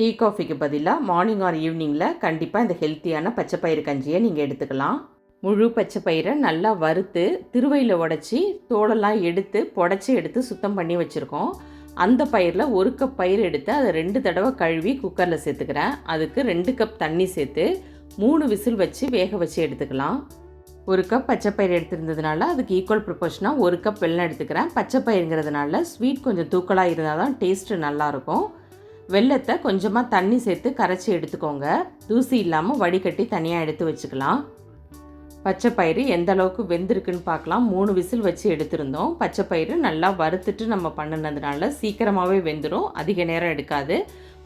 Tea காஃபிக்கு பதிலாக morning or ஈவினிங்கில் கண்டிப்பாக இந்த ஹெல்த்தியான பச்சைப்பயிறு கஞ்சியை நீங்கள் எடுத்துக்கலாம். முழு பச்சைப்பயிரை நல்லா வறுத்து திருவையில் உடச்சி தோலெல்லாம் எடுத்து புடச்சி எடுத்து சுத்தம் பண்ணி வச்சுருக்கோம். அந்த பயிரில் ஒரு கப் பயிர் எடுத்து அதை ரெண்டு தடவை கழுவி குக்கரில் சேர்த்துக்கிறேன். அதுக்கு ரெண்டு கப் தண்ணி சேர்த்து மூணு விசில் வச்சு வேக வச்சு எடுத்துக்கலாம். ஒரு கப் பச்சைப்பயிறு எடுத்திருந்ததுனால அதுக்கு ஈக்குவல் ப்ரிப்போர்ஷனாக ஒரு கப் வெள்ளம் எடுத்துக்கிறேன். பச்சைப்பயிருங்கிறதுனால ஸ்வீட் கொஞ்சம் தூக்கலாக இருந்தால் தான் டேஸ்ட்டு நல்லாயிருக்கும் வெள்ளத்தை கொஞ்சமாக தண்ணி சேர்த்து கரைச்சி எடுத்துக்கோங்க. தூசி இல்லாமல் வடிகட்டி தனியாக எடுத்து வச்சுக்கலாம். பச்சை பயிறு எந்த அளவுக்கு வெந்திருக்குன்னு பார்க்கலாம். மூணு விசில் வச்சு எடுத்திருந்தோம். பச்சை பயிறு நல்லா வறுத்துட்டு நம்ம பண்ணினதுனால சீக்கிரமாகவே வெந்துடும் அதிக நேரம் எடுக்காது.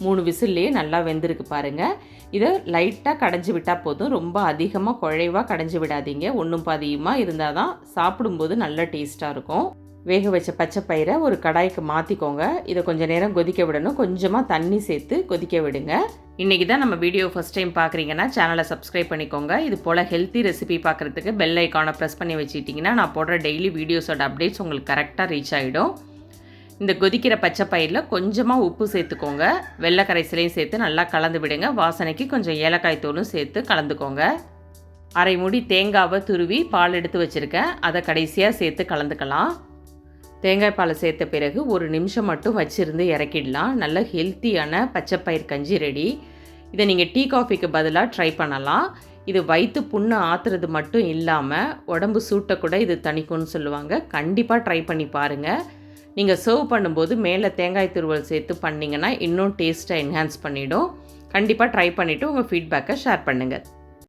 மூணு விசில்லையே நல்லா வெந்திருக்கு பாருங்கள் இதை லைட்டாக கடைஞ்சி விட்டால் போதும். ரொம்ப அதிகமாக குழைவாக கடைஞ்சி விடாதீங்க. ஒன்றும் பாதியுமாக இருந்தால் தான் சாப்பிடும்போது நல்ல டேஸ்ட்டாக இருக்கும். வேக வச்ச பச்சை பயிரை ஒரு கடாய்க்கு மாற்றிக்கோங்க இதை கொஞ்சம் நேரம் கொதிக்க விடணும். கொஞ்சமாக தண்ணி சேர்த்து கொதிக்க விடுங்க. இன்றைக்கி தான் நம்ம வீடியோ ஃபஸ்ட் டைம் பார்க்குறீங்கன்னா சேனலை சப்ஸ்கிரைப் பண்ணிக்கோங்க. இது போல் ஹெல்த்தி ரெசிபி பார்க்குறதுக்கு பெல் ஐக்கானை ப்ரெஸ் பண்ணி வச்சுக்கிட்டிங்கன்னா நான் போடுற டெய்லி வீடியோஸோட அப்டேட்ஸ் உங்களுக்கு கரெக்டாக ரீச் ஆகிடும் இந்த கொதிக்கிற பச்சை பயிரில் கொஞ்சமாக உப்பு சேர்த்துக்கோங்க. வெள்ளை கரைசலையும் சேர்த்து நல்லா கலந்து விடுங்க. வாசனைக்கு கொஞ்சம் ஏலக்காய் தூளும் சேர்த்து கலந்துக்கோங்க. அரை மூடி தேங்காவை துருவி பால் எடுத்து வச்சுருக்கேன். அதை கடைசியாக சேர்த்து கலந்துக்கலாம். தேங்காய் பாலை சேர்த்த பிறகு ஒரு நிமிஷம் மட்டும் வச்சுருந்து இறக்கிடலாம். நல்ல ஹெல்த்தியான பச்சைப்பயிர் கஞ்சி ரெடி இதை நீங்கள் டீ காஃபிக்கு பதிலாக ட்ரை பண்ணலாம். இது வயிற்று புண்ணு ஆத்துறது மட்டும் இல்லாமல் உடம்பு சூட்டை கூட இது தணிக்கும்னு சொல்லுவாங்க. கண்டிப்பாக ட்ரை பண்ணி பாருங்கள் நீங்கள் சர்வ் பண்ணும்போது மேலே தேங்காய் துருவல் சேர்த்து பண்ணிங்கன்னா இன்னும் டேஸ்ட்டை என்ஹான்ஸ் பண்ணிவிடும் கண்டிப்பாக ட்ரை பண்ணிவிட்டு உங்கள் ஃபீட்பேக்கை ஷேர் பண்ணுங்கள்